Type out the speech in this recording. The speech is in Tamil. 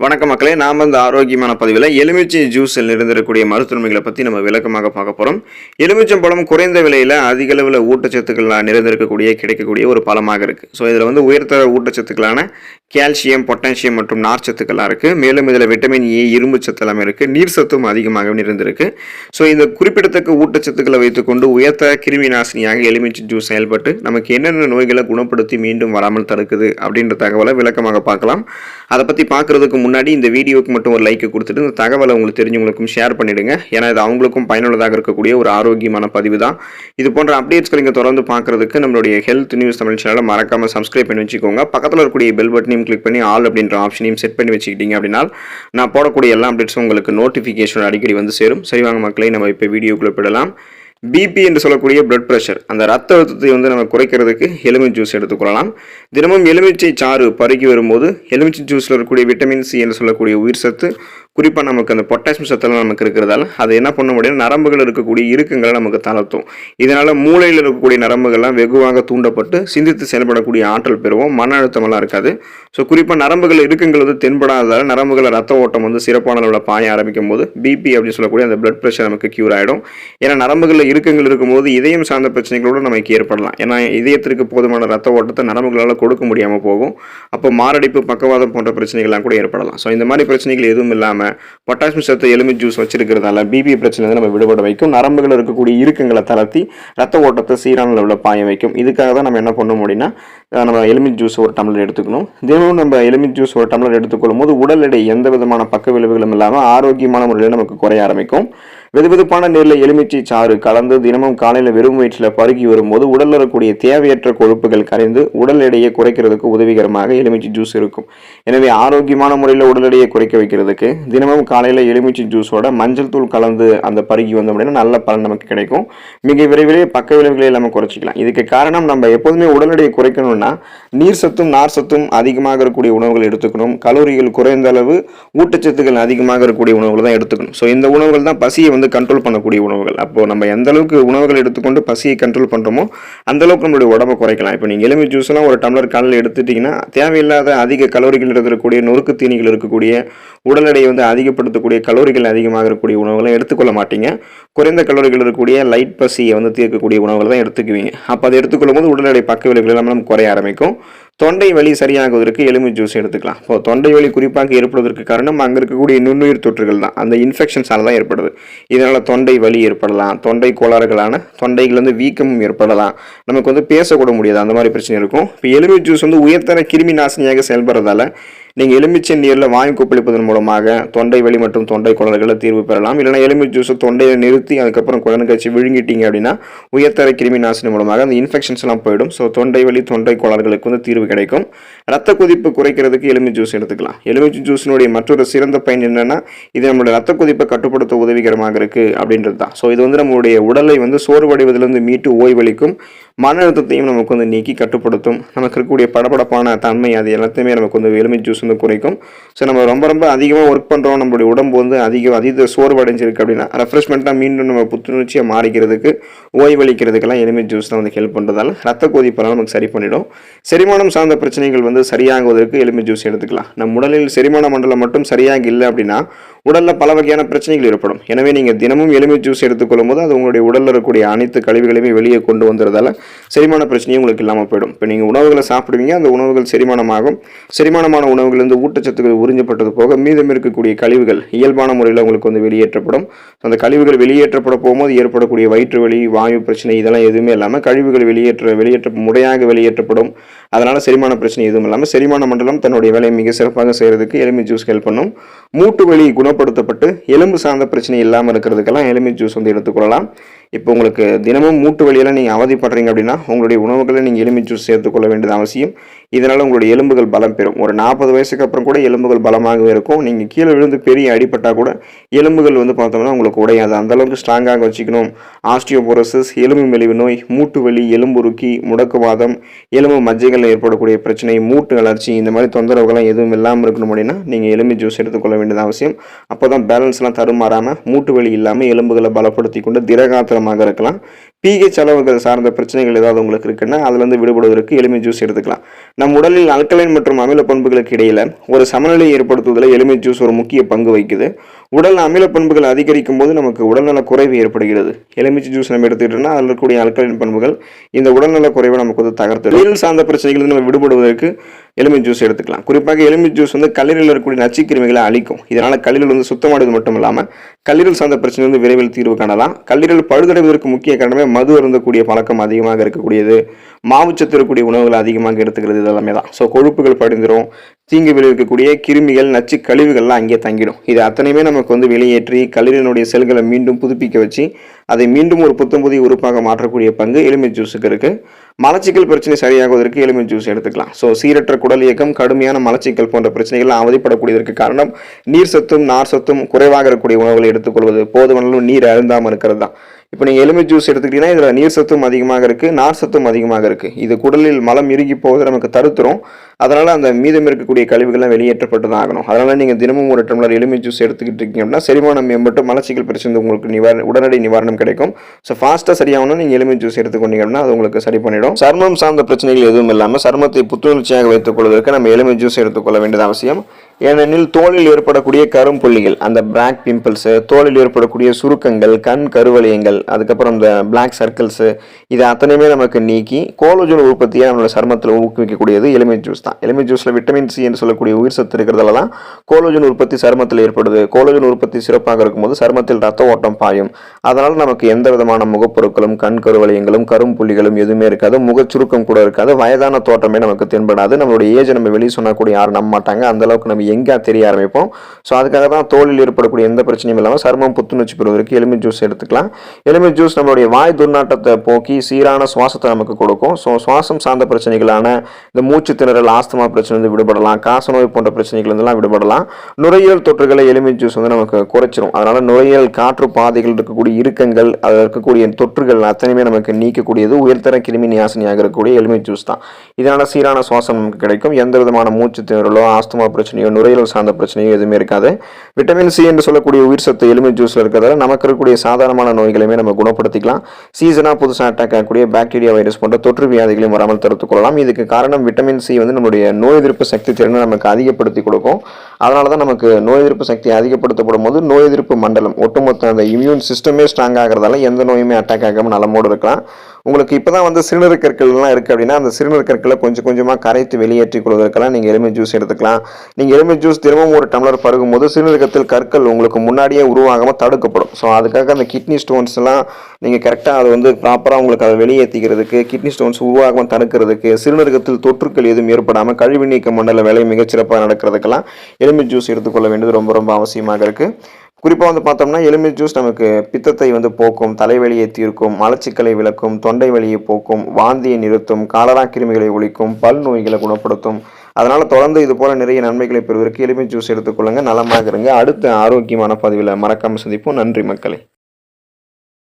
வணக்க மக்களே நாம் இந்த ஆரோக்கியமான பதிவில் எலுமிச்சை ஜூஸில் இருந்திருக்கக்கூடிய மருத்துவமைகளை பற்றி நம்ம விளக்கமாக பார்க்க போகிறோம் எலுமிச்சம் பழம் குறைந்த விலையில் அதிக அளவில் ஊட்டச்சத்துக்கள் நிறைந்திருக்கக்கூடிய கிடைக்கக்கூடிய ஒரு பழமாக இருக்குது ஸோ இதில் வந்து உயர்த்த ஊட்டச்சத்துக்களான கால்சியம் பொட்டாசியம் மற்றும் நார்ச்சத்துக்கள்லாம் இருக்குது மேலும் இதில் விட்டமின் ஏ இரும்பு சத்து எல்லாமே இருக்குது நீர் சத்தும் அதிகமாக இருந்திருக்கு ஸோ இந்த குறிப்பிடத்தக்க ஊட்டச்சத்துக்களை வைத்துக்கொண்டு உயர்த்த கிருமி நாசினியாக எலுமிச்சை ஜூஸ் செயல்பட்டு நமக்கு என்னென்ன நோய்களை குணப்படுத்தி மீண்டும் வராமல் தடுக்குது அப்படின்ற தகவலை விளக்கமாக பார்க்கலாம். அதை பற்றி பார்க்குறதுக்கு முன்னாடி இந்த வீடியோவுக்கு மட்டும் ஒரு லைக்கை கொடுத்துட்டு இந்த தகவலை உங்களுக்கு தெரிஞ்சவங்களுக்கும் ஷேர் பண்ணிடுங்க. ஏன்னா இது அவங்களுக்கும் பயனுள்ளதாக இருக்கக்கூடிய ஒரு ஆரோக்கியமான பதிவு தான். இது போன்ற அப்டேட்ஸ்களை நீங்கள் தொடர்ந்து பார்க்குறதுக்கு நம்மளுடைய ஹெல்த் நியூஸ் தமிழ் சேனலை மறக்காமல் சப்ஸ்கிரைப் பண்ணி வச்சுக்கோங்க. பக்கத்தில் இருக்கக்கூடிய பெல் பட்டனையும் கிளிக் பண்ணி ஆல் அப்படின்ற ஆப்ஷனையும் செட் பண்ணி வச்சுக்கிட்டீங்க அப்படின்னா நான் போடக்கூடிய எல்லா அப்டேட்ஸும் உங்களுக்கு நோட்டிஃபிகேஷன் அடிக்கடி வந்து சேரும். சரி வாங்க மக்களை நம்ம இப்போ வீடியோக்குள்ளே போயிடலாம். பிபி என்று சொல்லக்கூடிய பிளட் ப்ரெஷர் அந்த ரத்த அழுத்தத்தை வந்து நம்ம குறைக்கிறதுக்கு எலுமிச்சை ஜூஸ் எடுத்துக்கொள்ளலாம் தினமும் எலுமிச்சை சாறு பருகி வரும்போது எலுமிச்சை ஜூஸில் இருக்கக்கூடிய விட்டமின் சி என்று சொல்லக்கூடிய உயிர் சத்து குறிப்பாக நமக்கு அந்த பொட்டாசியம் சத்தெல்லாம் நமக்கு இருக்கிறதால அதை என்ன பண்ண முடியும்? நரம்புகள் இருக்கக்கூடிய இறுக்கங்களை நமக்கு தளர்த்தும். இதனால் மூளையில் இருக்கக்கூடிய நரம்புகள்லாம் வெகுவாக தூண்டப்பட்டு சிந்தித்து செயல்படக்கூடிய ஆற்றல் பெறுவோம். மன அழுத்தமெல்லாம் இருக்காது. ஸோ குறிப்பாக நரம்புகள் இறுக்கங்கள் வந்து தென்படாததால் நரம்புகள் ரத்த ஓட்டம் வந்து சிறப்பான அளவில் பாய ஆரம்பிக்கும் போது பிபி அப்படின்னு சொல்லக்கூடிய அந்த பிளட் ப்ரெஷர் நமக்கு க்யூர் ஆகிடும் ஏன்னா நரம்புகளில் இறுக்கங்கள் இருக்கும்போது இதயம் சார்ந்த பிரச்சனைகளோடு நமக்கு ஏற்படலாம். ஏன்னா இதயத்திற்கு போதுமான ரத்த ஓட்டத்தை நரம்புகளால் கொடுக்க முடியாமல் போகும். அப்போ மாரடைப்பு பக்கவாதம் போன்ற பிரச்சனைகள்லாம் கூட ஏற்படலாம். ஸோ இந்த மாதிரி பிரச்சனைகள் எதுவும் இல்லாமல் பொட்டாசியம் சத்து எலும்பி ஜூஸ் வச்சிருக்கிறதால பிபி பிரச்சனை நம்ம விடுபட வைக்கும். நரம்புகள் இருக்கக்கூடிய இறுக்கங்களை தளர்த்தி ரத்த ஓட்டத்தை சீரான லெவலில் பாய வைக்கும். இதுக்காக தான் நம்ம என்ன பண்ணணும் அப்படின்னா நம்ம எலுமிச்சை ஜூஸ் ஒரு டம்ளர் எடுத்துக்கணும். தினமும் நம்ம எலுமிச்சை ஜூஸ் ஒரு டம்ளர் எடுத்துக்கொள்ளும் போது உடல் எடை எந்த விதமான பக்க விளைவுகளும் இல்லாமல் ஆரோக்கியமான முறையில் நமக்கு குறைய ஆரம்பிக்கும். வெதுவெதுப்பான நீரில் எலுமிச்சை சாறு கலந்து தினமும் காலையில் வெறும் வயிற்றில் பருகி வரும்போது உடலில் இருக்கக்கூடிய தேவையற்ற கொழுப்புகள் கரைந்து உடல் எடையை குறைக்கிறதுக்கு உதவிகரமாக எலுமிச்சை ஜூஸ் இருக்கும். எனவே ஆரோக்கியமான முறையில் உடல் எடையை குறைக்க வைக்கிறதுக்கு தினமும் காலையில் எலுமிச்சை ஜூஸோட மஞ்சள் தூள் கலந்து அந்த பருகி வந்தோம் அப்படின்னா நல்ல பலன் நமக்கு கிடைக்கும். மிக விரைவிலே பக்க விளைவுகளை நம்ம குறைச்சிக்கலாம். இதுக்கு காரணம் நம்ம எப்போதுமே உடல் எடையை குறைக்கணும்னா நீர் சத்தும் நார் சத்தும் அதிகமாக இருக்கக்கூடிய உணவுகள் எடுத்துக்கணும். கலோரிகள் குறைந்த அளவு ஊட்டச்சத்துக்கள் அதிகமாக இருக்கக்கூடிய உணவுகள் தான் எடுத்துக்கணும். ஸோ இந்த உணவுகள் தான் பசியை வந்து கண்ட்ரோல் பண்ணக்கூடிய உணவுகள். அப்போ நம்ம எந்த அளவுக்கு உணவுகள் எடுத்துக்கொண்டு பசியை கண்ட்ரோல் பண்ணுறோமோ அந்த அளவுக்கு நம்மளுடைய உடம்பை குறைக்கலாம். இப்போ நீங்கள் எலும்பி ஜூஸ்லாம் ஒரு டம்ளர் காலையில் எடுத்துட்டிங்கன்னா தேவையில்லாத அதிக கலோரிகள் இருக்கக்கூடிய நொறுக்கு தீனிகள் இருக்கக்கூடிய உடல் எடையை வந்து அதிகப்படுத்தக்கூடிய கலோரிகள் அதிகமாக இருக்கக்கூடிய உணவுகளை எடுத்துக்கொள்ள மாட்டீங்க. குறைந்த கலோரிகள் இருக்கக்கூடிய லைட் பசியை வந்து தீர்க்கக்கூடிய உணவுகளை தான் எடுத்துக்குவீங்க. அப்போ அதை எடுத்துக்கொள்ளும் போது உடல் எடை பக்க விளைவுகள் எல்லாம் குறைய ஆரம்பிக்கும். தொண்டை வலி சரியாகுவதற்கு எலும்பு ஜூஸ் எடுத்துக்கலாம். இப்போ தொண்டை வலி குறிப்பாக ஏற்படுவதற்கு காரணம் அங்கே இருக்கக்கூடிய நுண்ணுயிர் தொற்றுகள் தான். அந்த இன்ஃபெக்ஷன்ஸால் தான் ஏற்படுது. இதனால் தொண்டை வலி ஏற்படலாம். தொண்டை கோளாறுகளான தொண்டைகள் வந்து வீக்கமும் ஏற்படலாம். நமக்கு வந்து பேசக்கூட முடியாது. அந்த மாதிரி பிரச்சனை இருக்கும். இப்போ எலும்பு ஜூஸ் வந்து உயர்த்தர கிருமி நாசினியாக செயல்படுறதால நீங்கள் எலுமிச்சை நீரில் வாயு கொப்பளிப்பதன் மூலமாக தொண்டை வலி மற்றும் தொண்டை குழந்தைகளை தீர்வு பெறலாம். இல்லைனா எலுமிச்சை ஜூஸை தொண்டையை நிறுத்தி அதுக்கப்புறம் குழந்தை கட்சி விழுங்கிட்டீங்க அப்படின்னா உயர்தர கிருமி நாசினி மூலமாக அந்த இன்ஃபெக்ஷன்ஸ் எல்லாம் போயிடும். ஸோ தொண்டை வலி தொண்டை குழந்தைகளுக்கு வந்து தீர்வு கிடைக்கும். ரத்த கொதிப்பு குறைக்கிறதுக்கு எலுமிச்சை ஜூஸ் எடுத்துக்கலாம். எலுமிச்சை ஜூஸினுடைய மற்றொரு சிறந்த பயன் என்னென்னா இது நம்மளுடைய ரத்த கொதிப்பை கட்டுப்படுத்த உதவிகரமாக இருக்குது அப்படின்றது தான் ஸோ இது வந்து நம்மளுடைய உடலை வந்து சோர்வடைவதிலிருந்து மீட்டு ஓய்வளிக்கும் மன அழுத்தத்தையும் நமக்கு வந்து நீக்கி கட்டுப்படுத்தும். நமக்கு இருக்கக்கூடிய படபடப்பான தன்மை அது எல்லாத்தையுமே நமக்கு வந்து எலுமிச்சை ஜூஸ் வந்து குறைக்கும். ஸோ நம்ம ரொம்ப ரொம்ப அதிகமாக ஒர்க் பண்ணுறோம் நம்மளுடைய உடம்பு வந்து அதிக அதீத சோர்வடைஞ்சிருக்கு அப்படின்னா ரெஃப்ரெஷ்மெண்ட்டாக மீண்டும் நம்ம புத்துணர்ச்சியாக மாறிக்கிறதுக்கு ஓய்வளிக்கிறதுக்கெல்லாம் எலுமை ஜூஸ் தான் வந்து ஹெல்ப் பண்ணுறதால ரத்த கொதிப்பெல்லாம் நமக்கு சரி பண்ணிடும். செரிமானம் சார்ந்த பிரச்சனைகள் வந்து சரியாகுவதற்கு எலுமை ஜூஸ் எடுத்துக்கலாம். நம் உடலில் செரிமான மண்டலம் மட்டும் சரியாக இல்லை அப்படின்னா உடலில் பல வகையான பிரச்சனைகள் ஏற்படும். எனவே நீங்கள் தினமும் எலுமிச்சை ஜூஸ் எடுத்துக்கொள்ளும் போது அது உங்களுடைய உடலில் இருக்கக்கூடிய அனைத்து கழிவுகளையுமே வெளியே கொண்டு வந்துறதால செரிமான பிரச்சனையும் உங்களுக்கு இல்லாமல் போயிடும். இப்போ நீங்கள் உணவுகளை சாப்பிடுவீங்க அந்த உணவுகள் செரிமானமாகும். செரிமானமான உணவுகள் ஊட்டச்சத்துக்கள் உறிஞ்சப்பட்டது போக மீதம் இருக்கக்கூடிய கழிவுகள் இயல்பான முறையில் உங்களுக்கு வந்து வெளியேற்றப்படும். அந்த கழிவுகள் வெளியேற்றப்பட போகும்போது ஏற்படக்கூடிய வயிற்று வலி வாயு பிரச்சனை இதெல்லாம் எதுவுமே இல்லாமல் கழிவுகள் வெளியேற்ற வெளியேற்ற முறையாக வெளியேற்றப்படும். அதனால் செரிமான பிரச்சனை எதுவும் இல்லாமல் செரிமான மண்டலம் தன்னுடைய வேலையை மிக சிறப்பாக செய்கிறதுக்கு எலுமி ஜூஸ் ஹெல்ப் பண்ணும். மூட்டு வலி குணப்படுத்தப்பட்டு எலும்பு சார்ந்த பிரச்சனை இல்லாமல் இருக்கிறதுக்கெல்லாம் எலுமி ஜூஸ் வந்து எடுத்துக்கொள்ளலாம் இப்போ உங்களுக்கு தினமும் மூட்டு வலியெல்லாம் நீங்கள் அவதிப்படுறீங்க அப்படின்னா உங்களுடைய உணவுகளை நீங்கள் எலும்பி ஜூஸ் சேர்த்துக்கொள்ள வேண்டியது அவசியம். இதனால் உங்களுடைய எலும்புகள் பலம் பெறும். ஒரு நாற்பது வயசுக்கு அப்புறம் கூட எலும்புகள் பலமாகவே இருக்கும். நீங்கள் கீழே விழுந்து பெரிய அடிப்பட்டால் கூட எலும்புகள் வந்து பார்த்தோம்னா உங்களுக்கு உடையாது. அந்தளவுக்கு ஸ்ட்ராங்காக வச்சுக்கணும். ஆஸ்டியோபோரோசிஸ் எலும்பு மெலிவு நோய் மூட்டு வலி எலும்புருக்கி முடக்குவாதம் எலும்பு மஜ்ஜைகளில் ஏற்படக்கூடிய பிரச்சனை மூட்டு வளர்ச்சி இந்த மாதிரி தொந்தரவுகள்லாம் எதுவும் இல்லாமல் இருக்கணும் அப்படின்னா நீங்கள் எலும்பு ஜூஸ் எடுத்துக்கொள்ள வேண்டியது அவசியம். அப்போ தான் பேலன்ஸ்லாம் தருமாறாமல் மூட்டு வலி இல்லாமல் எலும்புகளை பலப்படுத்தி கொண்டு திரகாத்திரமாக இருக்கலாம். பிஹெச் அளவுகள் சார்ந்த பிரச்சனைகள் ஏதாவது உங்களுக்கு இருக்குன்னா அதுலேருந்து விடுபடுவதற்கு எலுமி ஜூஸ் எடுத்துக்கலாம். நம் உடலில் அல்கலைன் மற்றும் அமில பண்புகளுக்கு இடையில ஒரு சமநிலையை ஏற்படுத்துவதில் எலுமிச்சை ஜூஸ் ஒரு முக்கிய பங்கு வகிக்குது. உடல் அமில பண்புகள் அதிகரிக்கும் போது நமக்கு உடல்நல குறைவு ஏற்படுகிறது. எலுமிச்சை ஜூஸ் நம்ம எடுத்துக்கிட்டோம்னா அதில் இருக்கக்கூடிய அல்கலைன் பண்புகள் இந்த உடல்நல குறைவை நமக்கு வந்து தகர்த்து நீரில் சார்ந்த பிரச்சனைகள் நம்ம விடுபடுவதற்கு எலுமி ஜூஸ் எடுத்துக்கலாம். குறிப்பாக எலுமிச்சை ஜூஸ் வந்து கல்லீரலில் இருக்கக்கூடிய நச்சுக்கிருமிகளை அழிக்கும். இதனால் கல்லீரல் வந்து சுத்தமானது மட்டும் இல்லாமல் கல்லீரல் சார்ந்த பிரச்சனை வந்து விரைவில் தீர்வு காணலாம். கல்லீரல் பழுதடைவதற்கு முக்கிய காரணமே மது அருந்தக்கூடிய பழக்கம் அதிகமாக இருக்கக்கூடியது. மாவுச்சத்து இருக்கக்கூடிய உணவுகள் அதிகமாக எடுத்துக்கிறது இதெல்லாமே தான். ஸோ கொழுப்புகள் படிந்துரும். தீங்கு விளைவிக்கக்கூடிய கிருமிகள் நச்சு கழிவுகள்லாம் அங்கேயே தங்கிடும். இது அத்தனையுமே நமக்கு வந்து வெளியேற்றி கல்லீரலினுடைய செல்களை மீண்டும் புதுப்பிக்க வச்சு அதை மீண்டும் ஒரு புத்தம் புதிய உறுப்பாக மாற்றக்கூடிய பங்கு எலுமிச்சை ஜூஸுக்கு இருக்குது மலச்சிக்கல் பிரச்சனை சரியாகுவதற்கு எலுமிச்சை ஜூஸ் எடுத்துக்கலாம். ஸோ சீரற்ற குடல் இயக்கம் கடுமையான மலச்சிக்கல் போன்ற பிரச்சனைகள்லாம் அவதிப்படக்கூடியதற்கு காரணம் நீர் சத்தும் நார் சத்தும் குறைவாக இருக்கக்கூடிய உணவுகளை எடுத்துக்கொள்வது. போதுமான நீர் அருந்தாமல் இருக்கிறது தான். இப்போ நீங்கள் எலுமிச்சை ஜூஸ் எடுத்துக்கிட்டீங்கன்னா இதில் நீர் சத்தும் அதிகமாக இருக்குது நார் சத்தும் அதிகமாக இருக்குது இது குடலில் மலம் இறுகி போவதை நமக்கு தருத்துரும் அதனால் அந்த மீதம் இருக்கக்கூடிய கழிவுகள்லாம் வெளியேற்றப்பட்டு தான் ஆகணும். அதனால் நீங்கள் தினமும் ஒரு டம்ளர் எலுமி ஜூஸ் எடுத்துக்கிட்டு இருக்கீங்க அப்படின்னா செரிமானம் மேம்பட்டு மலச்சிக்கல் பிரச்சனை உங்களுக்கு நிவாரண உடனடி நிவாரணம் கிடைக்கும். ஸோ ஃபாஸ்ட்டாக சரியாகணும் நீங்கள் எலுமி ஜூஸ் எடுத்துக்கொண்டீங்க அப்படின்னா அது உங்களுக்கு சரி பண்ணிடும். சர்மம் சார்ந்த பிரச்சனைகள் எதுவும் இல்லாமல் சர்மத்தை புத்துணர்ச்சியாக வைத்துக் கொள்வதற்கு நம்ம எலுமி ஜூஸ் எடுத்துக்கொள்ள வேண்டியது அவசியம். ஏனெனில் தோலில் ஏற்படக்கூடிய கரும்புள்ளிகள் அந்த பிளாக் பிம்பிள்ஸு தோலில் ஏற்படக்கூடிய சுருக்கங்கள் கண் கருவளையங்கள் அதுக்கப்புறம் இந்த பிளாக் சர்க்கிள்ஸு இது அத்தனையுமே நமக்கு நீக்கி கோலோஜன் உற்பத்தியை நம்மளோட சர்மத்தில் ஊக்குவிக்கக்கூடியது எலுமிச்சை ஜூஸ் தான். எலுமிச்சை ஜூஸில் விட்டமின் சி என்று சொல்லக்கூடிய உயிர் சத்து இருக்கிறதால தான் கோலோஜன் உற்பத்தி சருமத்தில் ஏற்படுது. கோலோஜன் உற்பத்தி சிறப்பாக இருக்கும்போது சருமத்தில் ரத்த ஓட்டம் பாயும். அதனால் நமக்கு எந்த விதமான முகப்பொருட்களும் கண் கருவளையங்களும் கரும்புள்ளிகளும் எதுவுமே இருக்காது. முகச்சுருக்கம் கூட இருக்காது. வயதான தோற்றமே நமக்கு தென்படாது. நம்மளுடைய ஏஜ் நம்ம வெளியே சொன்னக்கூடிய யாரும் நம்ப மாட்டாங்க. அந்த அளவுக்கு நம்ம எங்கே தெரிய ஆரம்பிப்போம். ஸோ அதுக்காக தான் தோலில் ஏற்படக்கூடிய எந்த பிரச்சனையும் இல்லாமல் சருமம் புத்துணர்ச்சி பெறுவதற்கு எலுமி ஜூஸ் எடுத்துக்கலாம். எலுமி ஜூஸ் நம்மளுடைய வாய் துர்நாட்டத்தை போக்கி சீரான சுவாசத்தை நமக்கு கொடுக்கும். ஸோ சுவாசம் சார்ந்த பிரச்சனைகளான இந்த மூச்சு திணறல் ஆஸ்துமா பிரச்சனை வந்து விடுபடலாம் காசநோய் போன்ற பிரச்சனைகள் இருந்தெல்லாம் விடுபடலாம். நுரையீரல் தொற்றுகளை எலுமிச்சை ஜூஸ் வந்து நமக்கு குறைச்சிரும். அதனால் நுரையீரல் காற்று பாதைகள் இருக்கக்கூடிய இறுக்கங்கள் அதில் இருக்கக்கூடிய தொற்றுகள் அத்தனையுமே நமக்கு நீக்கக்கூடியது. உயர்தர கிருமி நியாசனியாக இருக்கக்கூடிய எலுமிச்சை ஜூஸ் தான். இதனால் சீரான சுவாசம் நமக்கு கிடைக்கும். எந்த விதமான மூச்சு திணறலோ ஆஸ்துமா பிரச்சனையோ நுரையீரல் சார்ந்த பிரச்சனையோ எதுவுமே இருக்காது. விட்டமின் சி என்று சொல்லக்கூடிய உயிர் சத்து எலுமிச்சை ஜூஸில் இருக்கிறதால நமக்கு இருக்கக்கூடிய சாதாரணமான நோய்களையுமே நம்ம குணப்படுத்திக்கலாம். சீசனாக புதுசாக அட்டாக் ஆகக்கூடிய பாக்டீரியா வைரஸ் போன்ற தொற்று வியாதிகளையும் வராமல் தடுத்துக் கொள்ளலாம். இதுக்கு காரணம் விட்டமின் சி வந்து நம்மளுடைய நோய் எதிர்ப்பு சக்தி திறனை நமக்கு அதிகப்படுத்தி கொடுக்கும். அதனால தான் நமக்கு நோய் எதிர்ப்பு சக்தி அதிகப்படுத்தப்படும் போது நோய் எதிர்ப்பு மண்டலம் ஒட்டுமொத்த அந்த இம்யூன் சிஸ்டமே ஸ்ட்ராங் ஆகிறதால எந்த நோயுமே அட்டாக் ஆகாமல் நலமோடு இருக்கலாம். உங்களுக்கு இப்போ தான் வந்து சிறுநீர் கற்கள்லாம் இருக்குது அப்படின்னா அந்த சிறுநீர் கற்களை கொஞ்சம் கொஞ்சமாக கரைத்து வெளியேற்றி கொள்வதற்கெல்லாம் நீங்கள் எலுமிச்சை ஜூஸ் எடுத்துக்கலாம். நீங்கள் எலுமிச்சை ஜூஸ் தினமும் ஒரு டம்ளர் பருகும் போது சிறுநீரகத்தில் கற்கள் உங்களுக்கு முன்னாடியே உருவாகாமல் தடுக்கப்படும். ஸோ அதுக்காக அந்த கிட்னி ஸ்டோன்ஸ் எல்லாம் நீங்கள் கரெக்டாக அது வந்து ப்ராப்பராக உங்களுக்கு அதை வெளியேற்றிக்கிறதுக்கு கிட்னி ஸ்டோன்ஸ் உருவாகாமல் தடுக்கிறதுக்கு சிறுநீரகத்தில் தொற்றுக்கள் எதுவும் ஏற்படாமல் கழிவு நீக்க மண்டல வேலை மிகச்சிறப்பாக நடக்கிறதுக்கெல்லாம் எலுமிச்சை ஜூஸ் எடுத்துக்கொள்ள வேண்டியது ரொம்ப ரொம்ப அவசியமாக இருக்குது குறிப்பாக வந்து பார்த்தோம்னா எலுமிச்சை ஜூஸ் நமக்கு பித்தத்தை வந்து போக்கும் தலைவலியை தீர்க்கும் மலச்சிக்கலை விளக்கும் தொண்டை வலியை போக்கும் வாந்தியை நிறுத்தும் காலரா கிருமிகளை ஒழிக்கும் பல் நோய்களை குணப்படுத்தும். அதனால் தொடர்ந்து இது போல நிறைய நன்மைகளை பெறுவதற்கு எலுமிச்சை ஜூஸ் எடுத்துக்கொள்ளுங்க. நலமாக இருங்க. அடுத்த ஆரோக்கியமான பதிவில் மறக்காமல் சந்திப்போம். நன்றி மக்களை.